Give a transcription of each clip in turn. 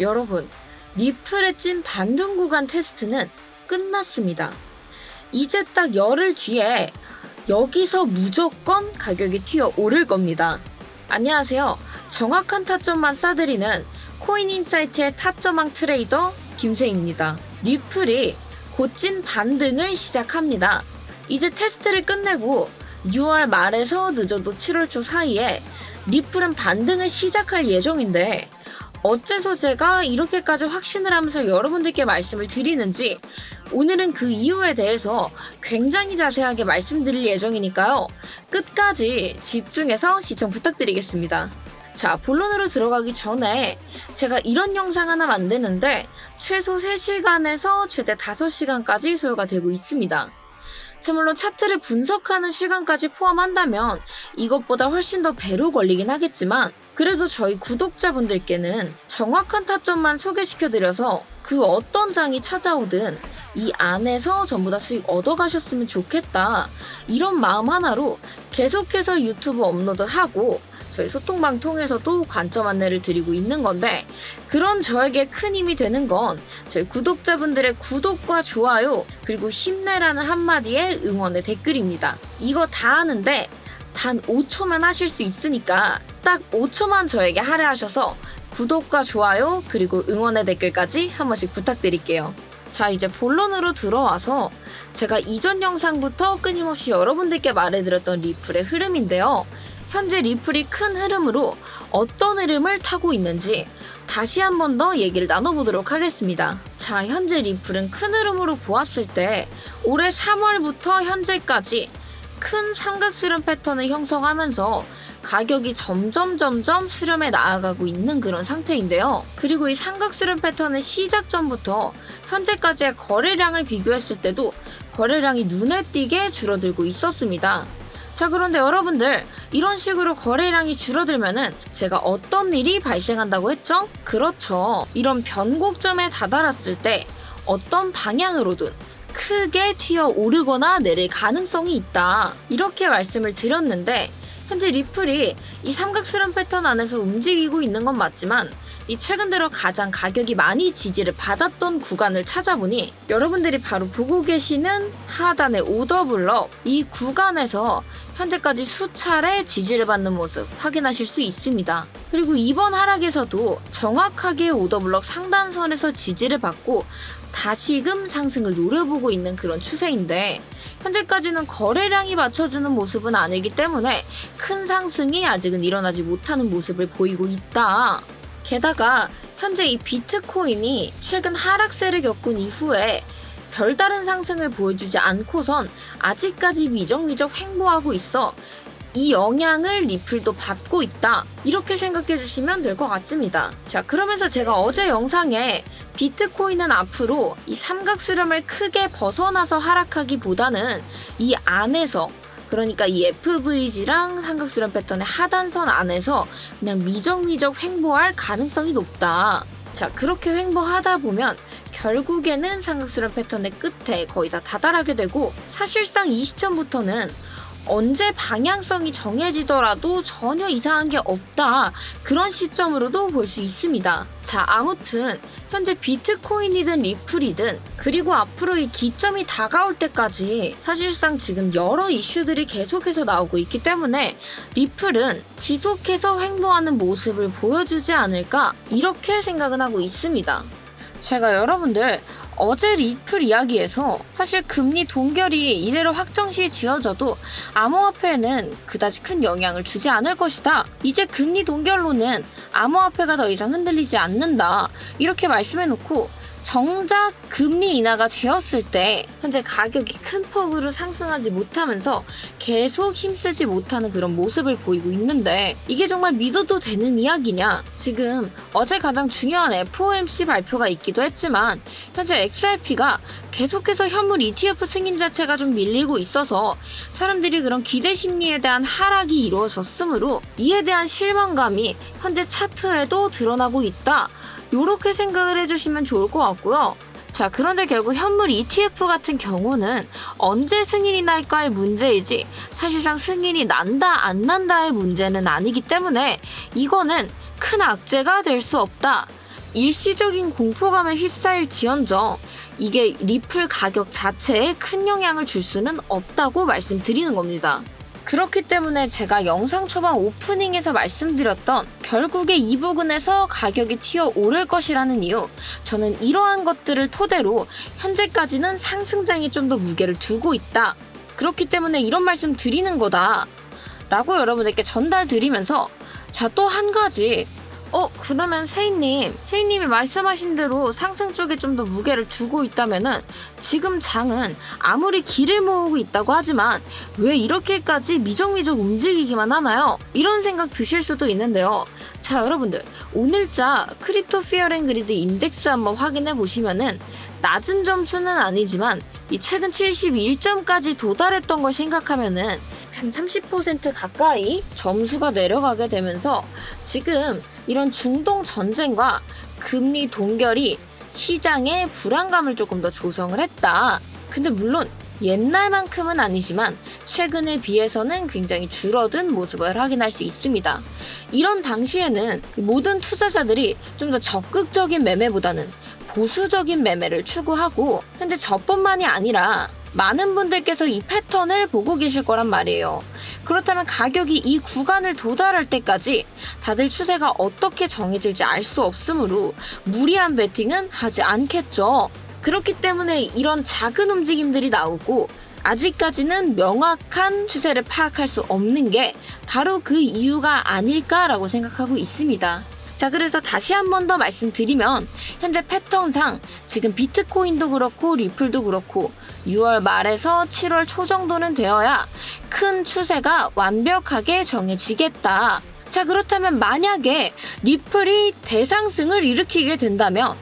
여러분, 리플에 찐 반등 구간 테스트는 끝났습니다. 이제 딱 열흘 뒤에 여기서 무조건 가격이 튀어 오를 겁니다. 안녕하세요. 정확한 타점만 싸드리는 코인인사이트의 타점왕 트레이더 김세입니다. 리플이 곧찐 반등을 시작합니다. 이제 테스트를 끝내고 6월 말에서 늦어도 7월 초 사이에 리플은 반등을 시작할 예정인데 어째서 제가 이렇게까지 확신을 하면서 여러분들께 말씀을 드리는지 오늘은 그 이유에 대해서 굉장히 자세하게 말씀드릴 예정이니까요. 끝까지 집중해서 시청 부탁드리겠습니다. 자, 본론으로 들어가기 전에 제가 이런 영상 하나 만드는데 최소 3시간에서 최대 5시간까지 소요가 되고 있습니다. 자, 물론 차트를 분석하는 시간까지 포함한다면 이것보다 훨씬 더 배로 걸리긴 하겠지만 그래도 저희 구독자분들께는 정확한 타점만 소개시켜드려서 그 어떤 장이 찾아오든 이 안에서 전부 다 수익 얻어가셨으면 좋겠다. 이런 마음 하나로 계속해서 유튜브 업로드하고 저희 소통방 통해서도 관점 안내를 드리고 있는 건데 그런 저에게 큰 힘이 되는 건 저희 구독자분들의 구독과 좋아요 그리고 힘내라는 한마디의 응원의 댓글입니다. 이거 다 하는데 단 5초만 하실 수 있으니까 딱 5초만 저에게 할애하셔서 구독과 좋아요 그리고 응원의 댓글까지 한 번씩 부탁드릴게요. 자 이제 본론으로 들어와서 제가 이전 영상부터 끊임없이 여러분들께 말해드렸던 리플의 흐름인데요. 현재 리플이 큰 흐름으로 어떤 흐름을 타고 있는지 다시 한 번 더 얘기를 나눠보도록 하겠습니다. 자, 현재 리플은 큰 흐름으로 보았을 때 올해 3월부터 현재까지 큰 삼각 수렴 패턴을 형성하면서 가격이 점점 점점 수렴해 나아가고 있는 그런 상태인데요. 그리고 이 삼각 수렴 패턴의 시작 전부터 현재까지의 거래량을 비교했을 때도 거래량이 눈에 띄게 줄어들고 있었습니다. 자, 그런데 여러분들, 이런 식으로 거래량이 줄어들면은 제가 어떤 일이 발생한다고 했죠? 그렇죠. 이런 변곡점에 다다랐을 때 어떤 방향으로든 크게 튀어 오르거나 내릴 가능성이 있다. 이렇게 말씀을 드렸는데, 현재 리플이 이 삼각수렴 패턴 안에서 움직이고 있는 건 맞지만, 이 최근 들어 가장 가격이 많이 지지를 받았던 구간을 찾아보니 여러분들이 바로 보고 계시는 하단의 오더블럭 이 구간에서 현재까지 수차례 지지를 받는 모습 확인하실 수 있습니다. 그리고 이번 하락에서도 정확하게 오더블럭 상단선에서 지지를 받고 다시금 상승을 노려보고 있는 그런 추세인데 현재까지는 거래량이 맞춰주는 모습은 아니기 때문에 큰 상승이 아직은 일어나지 못하는 모습을 보이고 있다. 게다가 현재 이 비트코인이 최근 하락세를 겪은 이후에 별다른 상승을 보여주지 않고선 아직까지 미적미적 횡보하고 있어 이 영향을 리플도 받고 있다. 이렇게 생각해 주시면 될 것 같습니다. 자, 그러면서 제가 어제 영상에 비트코인은 앞으로 이 삼각수렴을 크게 벗어나서 하락하기보다는 이 안에서 그러니까 이 FVG랑 삼각수렴 패턴의 하단선 안에서 그냥 미적미적 횡보할 가능성이 높다. 자, 그렇게 횡보하다 보면 결국에는 삼각수렴 패턴의 끝에 거의 다 다다르게 되고 사실상 이 시점부터는 언제 방향성이 정해지더라도 전혀 이상한 게 없다. 그런 시점으로도 볼 수 있습니다. 자, 아무튼 현재 비트코인이든 리플이든 그리고 앞으로 이 기점이 다가올 때까지 사실상 지금 여러 이슈들이 계속해서 나오고 있기 때문에 리플은 지속해서 횡보하는 모습을 보여주지 않을까 이렇게 생각은 하고 있습니다. 제가 여러분들 어제 리플 이야기에서 사실 금리 동결이 이대로 확정시 지어져도 암호화폐에는 그다지 큰 영향을 주지 않을 것이다. 이제 금리 동결로는 암호화폐가 더 이상 흔들리지 않는다. 이렇게 말씀해놓고 정작 금리 인하가 되었을 때 현재 가격이 큰 폭으로 상승하지 못하면서 계속 힘쓰지 못하는 그런 모습을 보이고 있는데 이게 정말 믿어도 되는 이야기냐? 지금 어제 가장 중요한 FOMC 발표가 있기도 했지만 현재 XRP가 계속해서 현물 ETF 승인 자체가 좀 밀리고 있어서 사람들이 그런 기대 심리에 대한 하락이 이루어졌으므로 이에 대한 실망감이 현재 차트에도 드러나고 있다. 이렇게 생각을 해주시면 좋을 것 같고요. 자, 그런데 결국 현물 ETF 같은 경우는 언제 승인이 날까의 문제이지 사실상 승인이 난다, 안 난다의 문제는 아니기 때문에 이거는 큰 악재가 될 수 없다. 일시적인 공포감에 휩싸일 지언정 이게 리플 가격 자체에 큰 영향을 줄 수는 없다고 말씀드리는 겁니다. 그렇기 때문에 제가 영상 초반 오프닝에서 말씀드렸던 결국에 이 부분에서 가격이 튀어 오를 것이라는 이유, 저는 이러한 것들을 토대로 현재까지는 상승장에 좀 더 무게를 두고 있다. 그렇기 때문에 이런 말씀 드리는 거다. 라고 여러분에게 전달 드리면서 자, 또 한 가지. 어, 그러면 세이님, 세이님이 말씀하신 대로 상승 쪽에 좀 더 무게를 두고 있다면은 지금 장은 아무리 길을 모으고 있다고 하지만 왜 이렇게까지 미적미적 움직이기만 하나요? 이런 생각 드실 수도 있는데요. 자, 여러분들. 오늘자 크립토 피어랭 그리드 인덱스 한번 확인해 보시면은 낮은 점수는 아니지만 이 최근 71점까지 도달했던 걸 생각하면은 한 30% 가까이 점수가 내려가게 되면서 지금 이런 중동 전쟁과 금리 동결이 시장에 불안감을 조금 더 조성을 했다. 근데 물론 옛날만큼은 아니지만 최근에 비해서는 굉장히 줄어든 모습을 확인할 수 있습니다. 이런 당시에는 모든 투자자들이 좀 더 적극적인 매매보다는 보수적인 매매를 추구하고 근데 저뿐만이 아니라 많은 분들께서 이 패턴을 보고 계실 거란 말이에요. 그렇다면 가격이 이 구간을 도달할 때까지 다들 추세가 어떻게 정해질지 알 수 없으므로 무리한 베팅은 하지 않겠죠. 그렇기 때문에 이런 작은 움직임들이 나오고 아직까지는 명확한 추세를 파악할 수 없는 게 바로 그 이유가 아닐까라고 생각하고 있습니다. 자, 그래서 다시 한 번 더 말씀드리면 현재 패턴상 지금 비트코인도 그렇고 리플도 그렇고 6월 말에서 7월 초 정도는 되어야 큰 추세가 완벽하게 정해지겠다. 자, 그렇다면 만약에 리플이 대상승을 일으키게 된다면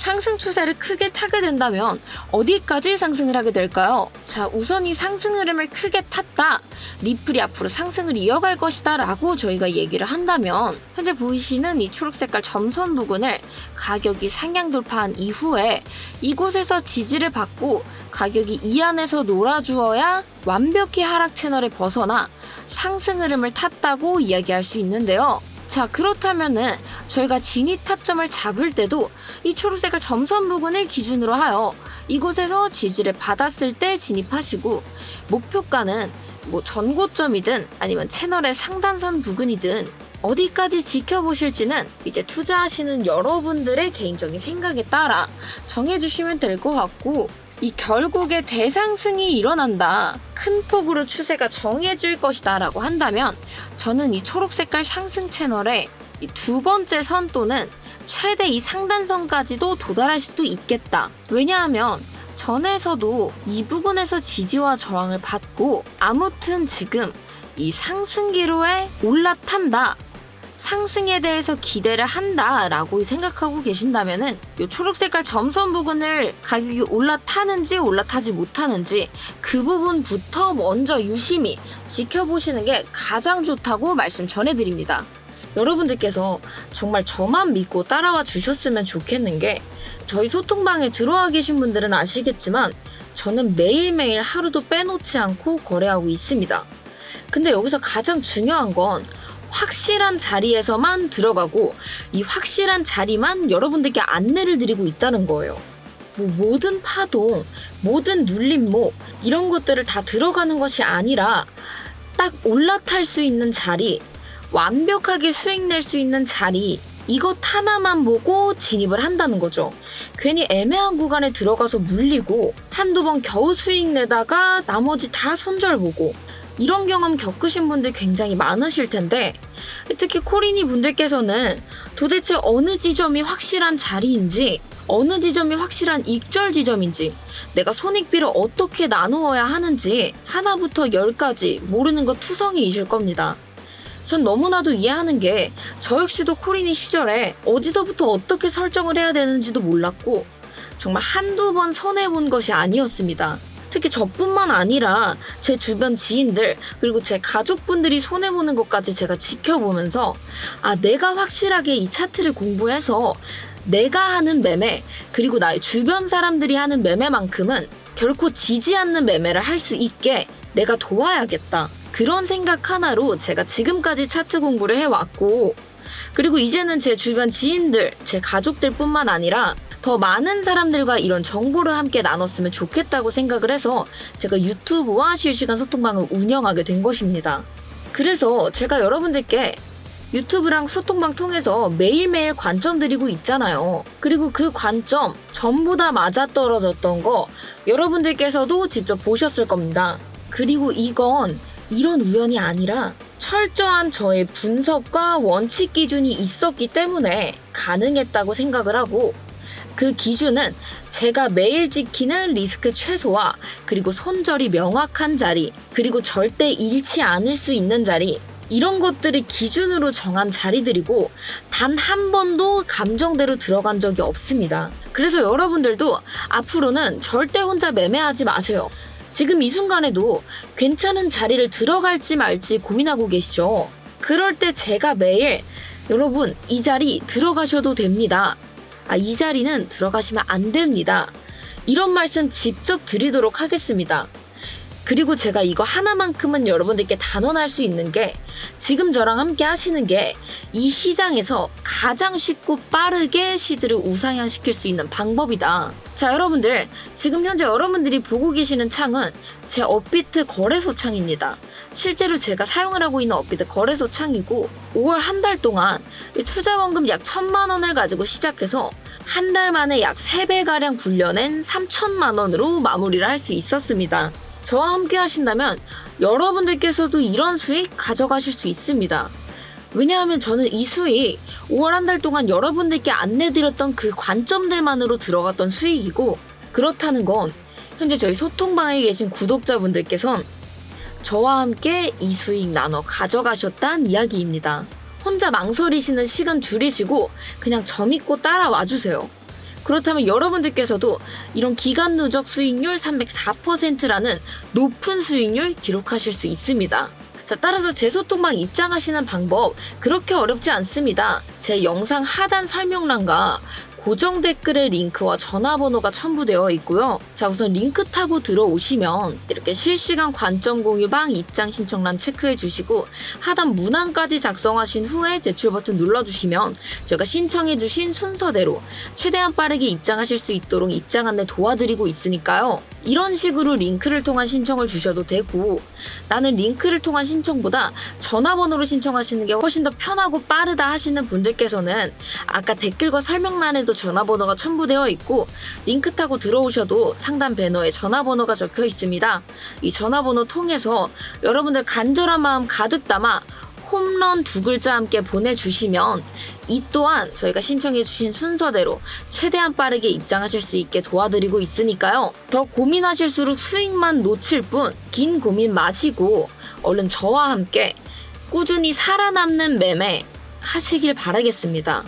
상승 추세를 크게 타게 된다면 어디까지 상승을 하게 될까요? 자, 우선 이 상승 흐름을 크게 탔다. 리플이 앞으로 상승을 이어갈 것이다 라고 저희가 얘기를 한다면 현재 보이시는 이 초록 색깔 점선 부근을 가격이 상향 돌파한 이후에 이곳에서 지지를 받고 가격이 이 안에서 놀아주어야 완벽히 하락 채널에 벗어나 상승 흐름을 탔다고 이야기할 수 있는데요. 자, 그렇다면은 저희가 진입 타점을 잡을 때도 이 초록색깔 점선 부분을 기준으로 하여 이곳에서 지지를 받았을 때 진입하시고 목표가는 뭐 전고점이든 아니면 채널의 상단선 부근이든 어디까지 지켜보실지는 이제 투자하시는 여러분들의 개인적인 생각에 따라 정해주시면 될 것 같고 이 결국에 대상승이 일어난다. 큰 폭으로 추세가 정해질 것이다 라고 한다면 저는 이 초록 색깔 상승 채널에 이두 번째 선 또는 최대 이 상단선까지도 도달할 수도 있겠다. 왜냐하면 전에서도 이 부분에서 지지와 저항을 받고 아무튼 지금 이 상승기로에 올라탄다. 상승에 대해서 기대를 한다라고 생각하고 계신다면은 이 초록색깔 점선 부분을 가격이 올라타는지 올라타지 못하는지 그 부분부터 먼저 유심히 지켜보시는 게 가장 좋다고 말씀 전해드립니다. 여러분들께서 정말 저만 믿고 따라와 주셨으면 좋겠는 게 저희 소통방에 들어와 계신 분들은 아시겠지만 저는 매일매일 하루도 빼놓지 않고 거래하고 있습니다. 근데 여기서 가장 중요한 건 확실한 자리에서만 들어가고 이 확실한 자리만 여러분들께 안내를 드리고 있다는 거예요. 뭐 모든 파동, 모든 눌림목 이런 것들을 다 들어가는 것이 아니라 딱 올라탈 수 있는 자리, 완벽하게 수익 낼 수 있는 자리 이것 하나만 보고 진입을 한다는 거죠. 괜히 애매한 구간에 들어가서 물리고 한두 번 겨우 수익 내다가 나머지 다 손절 보고 이런 경험 겪으신 분들 굉장히 많으실 텐데 특히 코리니 분들께서는 도대체 어느 지점이 확실한 자리인지 어느 지점이 확실한 익절 지점인지 내가 손익비를 어떻게 나누어야 하는지 하나부터 열까지 모르는 것 투성이이실 겁니다. 전 너무나도 이해하는 게 저 역시도 코리니 시절에 어디서부터 어떻게 설정을 해야 되는지도 몰랐고 정말 한두 번 손해본 것이 아니었습니다. 특히 저뿐만 아니라 제 주변 지인들 그리고 제 가족분들이 손해보는 것까지 제가 지켜보면서 아 내가 확실하게 이 차트를 공부해서 내가 하는 매매 그리고 나의 주변 사람들이 하는 매매만큼은 결코 지지 않는 매매를 할 수 있게 내가 도와야겠다. 그런 생각 하나로 제가 지금까지 차트 공부를 해왔고 그리고 이제는 제 주변 지인들, 제 가족들 뿐만 아니라 더 많은 사람들과 이런 정보를 함께 나눴으면 좋겠다고 생각을 해서 제가 유튜브와 실시간 소통방을 운영하게 된 것입니다. 그래서 제가 여러분들께 유튜브랑 소통방 통해서 매일매일 관점 드리고 있잖아요. 그리고 그 관점 전부 다 맞아떨어졌던 거 여러분들께서도 직접 보셨을 겁니다. 그리고 이건 이런 우연이 아니라 철저한 저의 분석과 원칙 기준이 있었기 때문에 가능했다고 생각을 하고 그 기준은 제가 매일 지키는 리스크 최소화, 그리고 손절이 명확한 자리, 그리고 절대 잃지 않을 수 있는 자리, 이런 것들을 기준으로 정한 자리들이고, 단 한 번도 감정대로 들어간 적이 없습니다. 그래서 여러분들도 앞으로는 절대 혼자 매매하지 마세요. 지금 이 순간에도 괜찮은 자리를 들어갈지 말지 고민하고 계시죠? 그럴 때 제가 매일 여러분 이 자리 들어가셔도 됩니다. 아, 이 자리는 들어가시면 안 됩니다. 이런 말씀 직접 드리도록 하겠습니다. 그리고 제가 이거 하나만큼은 여러분들께 단언할 수 있는 게 지금 저랑 함께 하시는 게 이 시장에서 가장 쉽고 빠르게 시드를 우상향시킬 수 있는 방법이다. 자, 여러분들. 지금 현재 여러분들이 보고 계시는 창은 제 업비트 거래소 창입니다. 실제로 제가 사용을 하고 있는 업비트 거래소 창이고 5월 한 달 동안 이 투자 원금 약 천만 원을 가지고 시작해서 한 달 만에 약 3배가량 불려낸 3천만 원으로 마무리를 할 수 있었습니다. 저와 함께 하신다면 여러분들께서도 이런 수익 가져가실 수 있습니다. 왜냐하면 저는 이 수익 5월 한 달 동안 여러분들께 안내드렸던 그 관점들만으로 들어갔던 수익이고 그렇다는 건 현재 저희 소통방에 계신 구독자분들께선 저와 함께 이 수익 나눠 가져가셨다는 이야기입니다. 혼자 망설이시는 시간 줄이시고 그냥 점 있고 따라와 주세요. 그렇다면 여러분들께서도 이런 기간 누적 수익률 304%라는 높은 수익률 기록하실 수 있습니다. 자, 따라서 제 소통방 입장하시는 방법 그렇게 어렵지 않습니다. 제 영상 하단 설명란과 고정 댓글에 링크와 전화번호가 첨부되어 있고요. 자, 우선 링크 타고 들어오시면 이렇게 실시간 관점 공유방 입장 신청란 체크해 주시고 하단 문항까지 작성하신 후에 제출 버튼 눌러 주시면 제가 신청해 주신 순서대로 최대한 빠르게 입장하실 수 있도록 입장 안내 도와드리고 있으니까요. 이런 식으로 링크를 통한 신청을 주셔도 되고 나는 링크를 통한 신청보다 전화번호로 신청하시는 게 훨씬 더 편하고 빠르다 하시는 분들께서는 아까 댓글과 설명란에도 전화번호가 첨부되어 있고 링크 타고 들어오셔도 상단 배너에 전화번호가 적혀 있습니다. 이 전화번호 통해서 여러분들 간절한 마음 가득 담아 홈런 두 글자 함께 보내주시면 이 또한 저희가 신청해주신 순서대로 최대한 빠르게 입장하실 수 있게 도와드리고 있으니까요. 더 고민하실수록 수익만 놓칠 뿐 긴 고민 마시고 얼른 저와 함께 꾸준히 살아남는 매매 하시길 바라겠습니다.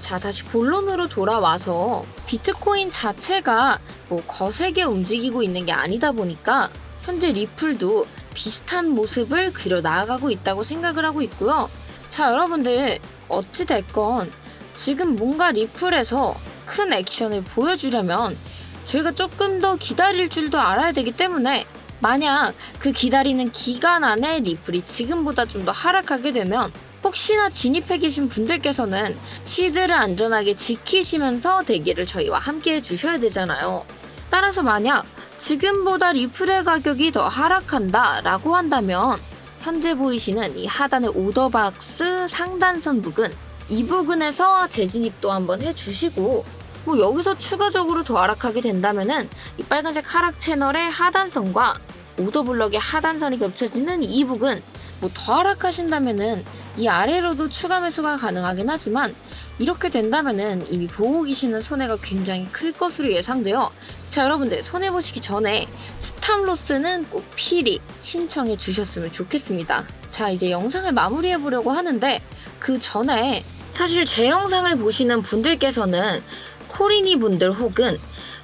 자, 다시 본론으로 돌아와서 비트코인 자체가 뭐 거세게 움직이고 있는 게 아니다 보니까 현재 리플도 비슷한 모습을 그려 나아가고 있다고 생각을 하고 있고요. 자, 여러분들 어찌됐건 지금 뭔가 리플에서 큰 액션을 보여주려면 저희가 조금 더 기다릴 줄도 알아야 되기 때문에 만약 그 기다리는 기간 안에 리플이 지금보다 좀 더 하락하게 되면 혹시나 진입해 계신 분들께서는 시드를 안전하게 지키시면서 대기를 저희와 함께 해주셔야 되잖아요. 따라서 만약 지금보다 리플의 가격이 더 하락한다 라고 한다면 현재 보이시는 이 하단의 오더박스 상단선 부근 이 부근에서 재진입도 한번 해주시고 뭐 여기서 추가적으로 더 하락하게 된다면은 이 빨간색 하락 채널의 하단선과 오더블럭의 하단선이 겹쳐지는 이 부근 뭐 더 하락하신다면은 이 아래로도 추가 매수가 가능하긴 하지만 이렇게 된다면은 이미 보고 계시는 손해가 굉장히 클 것으로 예상되어 자 여러분들 손해 보시기 전에 스탑로스는 꼭 필히 신청해 주셨으면 좋겠습니다. 자 이제 영상을 마무리해 보려고 하는데 그 전에 사실 제 영상을 보시는 분들께서는 코리니 분들 혹은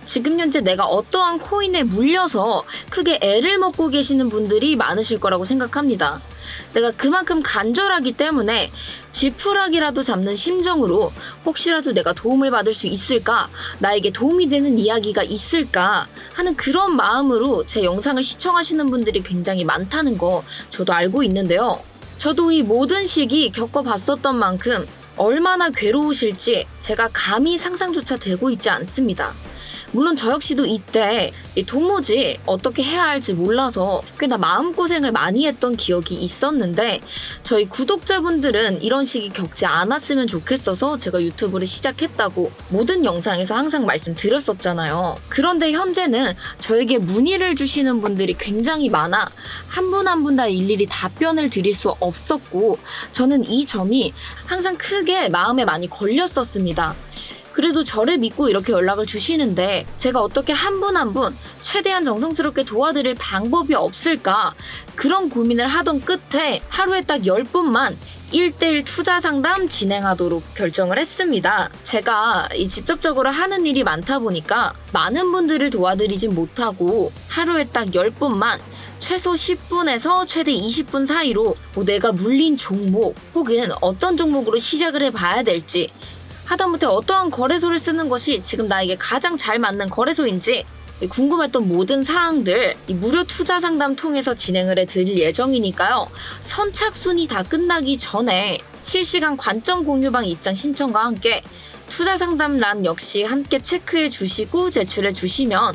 지금 현재 내가 어떠한 코인에 물려서 크게 애를 먹고 계시는 분들이 많으실 거라고 생각합니다. 내가 그만큼 간절하기 때문에 지푸라기라도 잡는 심정으로 혹시라도 내가 도움을 받을 수 있을까, 나에게 도움이 되는 이야기가 있을까 하는 그런 마음으로 제 영상을 시청하시는 분들이 굉장히 많다는 거 저도 알고 있는데요. 저도 이 모든 시기 겪어봤었던 만큼 얼마나 괴로우실지 제가 감히 상상조차 되고 있지 않습니다. 물론 저 역시도 이때 이 도무지 어떻게 해야 할지 몰라서 꽤나 마음고생을 많이 했던 기억이 있었는데 저희 구독자분들은 이런 식이 겪지 않았으면 좋겠어서 제가 유튜브를 시작했다고 모든 영상에서 항상 말씀드렸었잖아요. 그런데 현재는 저에게 문의를 주시는 분들이 굉장히 많아 한 분 한 분 다 일일이 답변을 드릴 수 없었고 저는 이 점이 항상 크게 마음에 많이 걸렸었습니다. 그래도 저를 믿고 이렇게 연락을 주시는데 제가 어떻게 한 분 한 분 최대한 정성스럽게 도와드릴 방법이 없을까 그런 고민을 하던 끝에 하루에 딱 10분만 1대1 투자 상담 진행하도록 결정을 했습니다. 제가 이 직접적으로 하는 일이 많다 보니까 많은 분들을 도와드리진 못하고 하루에 딱 10분만 최소 10분에서 최대 20분 사이로 뭐 내가 물린 종목 혹은 어떤 종목으로 시작을 해봐야 될지 하다못해 어떠한 거래소를 쓰는 것이 지금 나에게 가장 잘 맞는 거래소인지 궁금했던 모든 사항들 이 무료 투자 상담 통해서 진행을 해 드릴 예정이니까요. 선착순이 다 끝나기 전에 실시간 관점 공유방 입장 신청과 함께 투자 상담란 역시 함께 체크해 주시고 제출해 주시면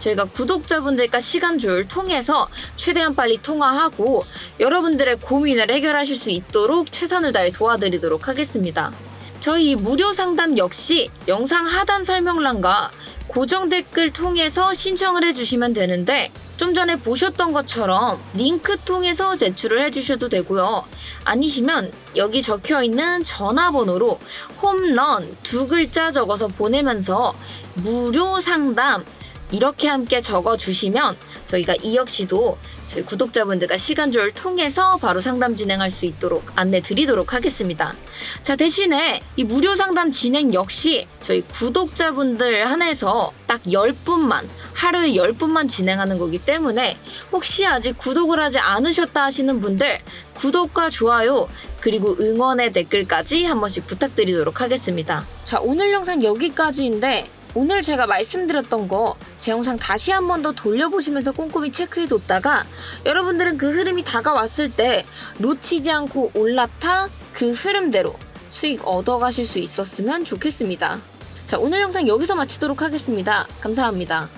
저희가 구독자분들과 시간 조율 통해서 최대한 빨리 통화하고 여러분들의 고민을 해결하실 수 있도록 최선을 다해 도와드리도록 하겠습니다. 저희 무료 상담 역시 영상 하단 설명란과 고정 댓글 통해서 신청을 해주시면 되는데 좀 전에 보셨던 것처럼 링크 통해서 제출을 해주셔도 되고요. 아니시면 여기 적혀 있는 전화번호로 홈런 두 글자 적어서 보내면서 무료 상담 이렇게 함께 적어주시면 저희가 이 역시도 저희 구독자분들과 시간 조율 통해서 바로 상담 진행할 수 있도록 안내 드리도록 하겠습니다. 자, 대신에 이 무료 상담 진행 역시 저희 구독자분들 한해서 딱 10분만, 하루에 10분만 진행하는 거기 때문에 혹시 아직 구독을 하지 않으셨다 하시는 분들 구독과 좋아요 그리고 응원의 댓글까지 한 번씩 부탁드리도록 하겠습니다. 자, 오늘 영상 여기까지인데 오늘 제가 말씀드렸던 거 제 영상 다시 한 번 더 돌려보시면서 꼼꼼히 체크해뒀다가 여러분들은 그 흐름이 다가왔을 때 놓치지 않고 올라타 그 흐름대로 수익 얻어가실 수 있었으면 좋겠습니다. 자, 오늘 영상 여기서 마치도록 하겠습니다. 감사합니다.